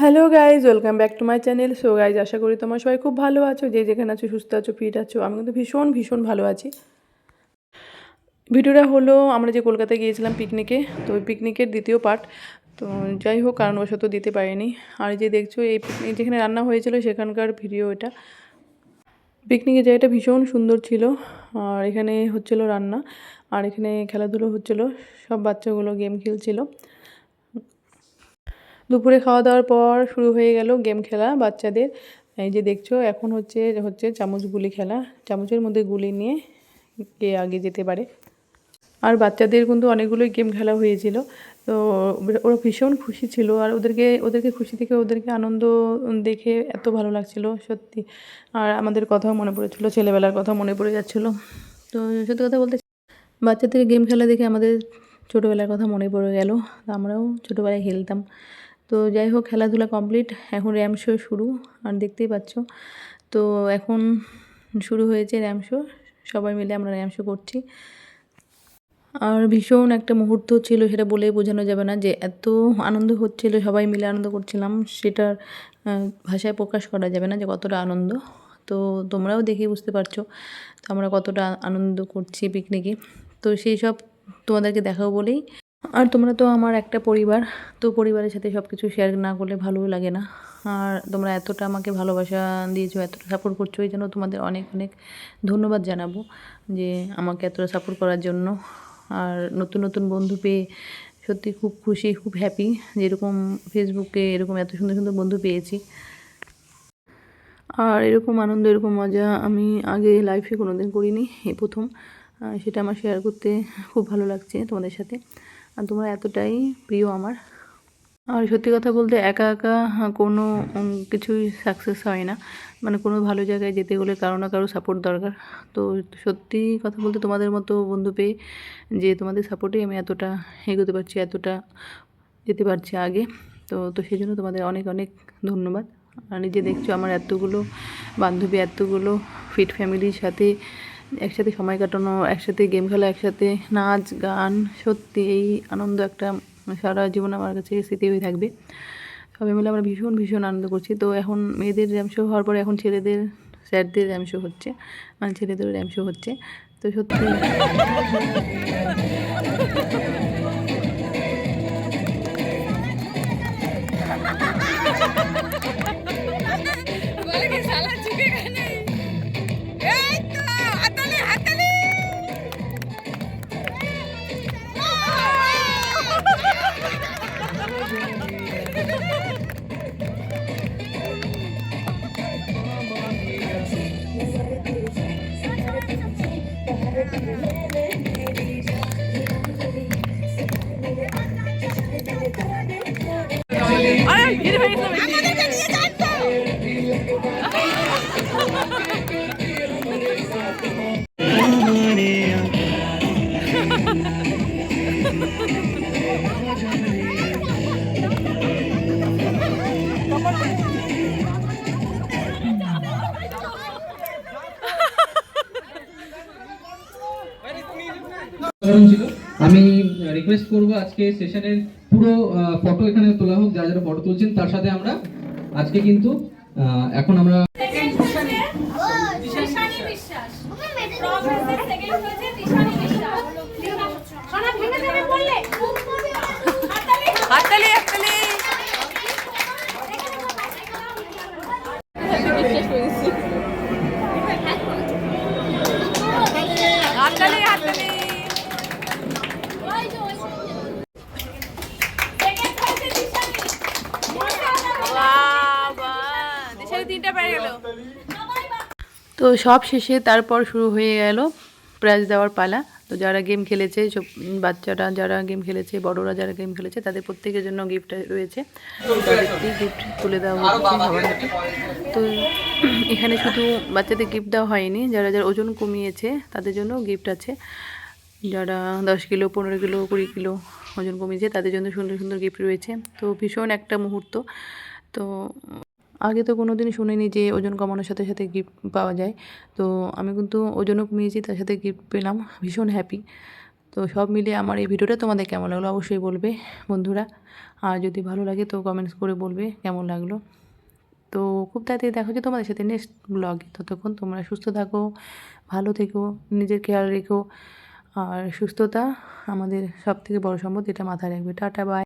Hello guys welcome back to my channel so guys আশা করি তোমার সবাই খুব ভালো আছো, যে যেখানে আছো, সুস্থ আছো ফিট আছো। আমি কিন্তু ভীষণ ভীষণ ভালো আছি। ভিডিওটা হলো, আমরা যে কলকাতায় গিয়েছিলাম পিকনিকে তো ওই পিকনিকের দ্বিতীয় পার্ট তো যাই হোক, কারণবশত দিতে পারিনি। আর যে দেখছ, এই পিকনিক যেখানে রান্না হয়েছিল, সেখানকার ভিডিও এটা। পিকনিকের জায়গাটা ভীষণ সুন্দর ছিল। আর এখানে হচ্ছিল রান্না। আর এখানে খেলাধুলো হচ্ছিল। সব বাচ্চাগুলো গেম খেলছিল। দুপুরে খাওয়া দাওয়ার পর শুরু হয়ে গেল গেম খেলা বাচ্চাদের। এই যে দেখছ, এখন হচ্ছে হচ্ছে চামচ গুলি খেলা। চামচের মধ্যে গুলি নিয়ে কে আগে যেতে পারে। আর বাচ্চাদের কিন্তু অনেকগুলোই গেম খেলা হয়েছিল। তো ওরা- ভীষণ খুশি ছিল আর ওদেরকে ওদেরকে খুশি থেকে ওদেরকে আনন্দ দেখে এত ভালো লাগছিল, সত্যি। আর আমাদের কথাও মনে পড়েছিল, ছেলেবেলার কথা মনে পড়ে যাচ্ছিল। তো সত্যি কথা বলতে বাচ্চাদের গেম খেলা দেখে আমাদের ছোটোবেলার কথা মনে পড়ে গেল। আমরাও ছোটোবেলায় খেলতাম। তো যাই হোক, খেলাধুলা কমপ্লিট এখন র্যাম শো শুরু, আর দেখতেই পাচ্ছ। তো এখন শুরু হয়েছে র্যাম শো সবাই মিলে আমরা র্যাম শো করছি। আর ভীষণ একটা মুহূর্ত ছিল, সেটা বলে বোঝানো যাবে না যে এত আনন্দ হচ্ছিল, সবাই মিলে আনন্দ করছিলাম, সেটার ভাষায় প্রকাশ করা যাবে না যে কতটা আনন্দ। তো তোমরাও দেখে বুঝতে পারছ, তো আমরা কতটা আনন্দ করছি পিকনিকে তো সেই সব তোমাদেরকে দেখাবো বলেই আর তোমরা তো আমার একটা পরিবার, তো পরিবারের সাথে সব কিছু শেয়ার না করলে ভালোও লাগে না। আর তোমরা এতটা আমাকে ভালোবাসা দিয়েছ, এতটা সাপোর্ট করছ, এই জন্য তোমাদের অনেক অনেক ধন্যবাদ জানাব যে আমাকে এতটা সাপোর্ট করার জন্য। আর নতুন নতুন বন্ধু পেয়ে সত্যি খুব খুশি, খুব হ্যাপি যেরকম ফেসবুকে এরকম এত সুন্দর সুন্দর বন্ধু পেয়েছি। আর এরকম আনন্দ, এরকম মজা আমি আগে লাইফে কোনো দিন করিনি, এই প্রথম। সেটা আমার শেয়ার করতে খুব ভালো লাগছে তোমাদের সাথে। আর তোমরা এতটাই প্রিয় আমার। আর সত্যি কথা বলতে একা একা হ্যাঁ, কোনো কিছুই সাকসেস হয় না। মানে কোনো ভালো জায়গায় যেতে হলে কারও না কারও সাপোর্ট দরকার। তো সত্যি কথা বলতে তোমাদের মতো বন্ধু পেয়ে যে তোমাদের সাপোর্টেই আমি এতটা এগোতে পারছি এতটা যেতে পারছি আগে। তো তো সেই জন্য তোমাদের অনেক অনেক ধন্যবাদ। আর নিজে দেখছ আমার এতগুলো বান্ধবী এতগুলো ফিট ফ্যামিলির সাথে একসাথে সময় কাটানো, একসাথে গেম খেলা, একসাথে নাচ, গান, সত্যি এই আনন্দ একটা সারা জীবন আমার কাছে স্মৃতি হয়ে থাকবে। সবাই মিলে আমরা ভীষণ ভীষণ আনন্দ করছি। তো এখন মেয়েদের র্যাম শো হওয়ার পরে এখন ছেলেদের, স্যারদের র্যাম শো হচ্ছে। মানে ছেলেদেরও র্যাম শো হচ্ছে। তো সত্যি আমি রিকোয়েস্ট করব আজকে সেশনের পুরো ফটো এখানে তোলা হোক যারা যারা ফটো তুলছেন তার সাথে আমরা আজকে কিন্তু এখন আমরা বিশ্বাস তো সব শেষে তারপর শুরু হয়ে গেল প্রাইজ দেওয়ার পালা। তো যারা গেম খেলেছে, সব বাচ্চারা যারা গেম খেলেছে, বড়রা যারা গেম খেলেছে, তাদের প্রত্যেকের জন্য গিফট রয়েছে। তাদেরকে গিফট তুলে দেওয়া হাতে তো এখানে শুধু বাচ্চাদের গিফট দেওয়া হয়নি, যারা যারা ওজন কমিয়েছে, তাদের জন্য গিফট আছে। যারা দশ কিলো, পনেরো কিলো, কুড়ি কিলো ওজন কমিয়েছে, তাদের জন্য সুন্দর সুন্দর গিফট রয়েছে। তো ভীষণ একটা মুহূর্ত। তো আগে তো কোনো দিনই শুনিনি যে ওজন কমানোর সাথে সাথে গিফট পাওয়া যায়। তো আমি কিন্তু ওজনও কমিয়েছি, তার সাথে গিফট পেলাম, ভীষণ হ্যাপি তো সব মিলে আমার এই ভিডিওটা তোমাদের কেমন লাগল অবশ্যই বলবে বন্ধুরা। আর যদি ভালো লাগে তো কমেন্টস করে বলবে কেমন লাগল। তো খুব তাড়াতাড়ি দেখা হচ্ছে তোমাদের সাথে নেক্সট ব্লগে ততক্ষণ তোমরা সুস্থ থাকো, ভালো থেকো, নিজের খেয়াল রেখো। আর সুস্থতা আমাদের সব থেকে বড় সম্পদ, এটা মাথায় রাখবে। Tata bye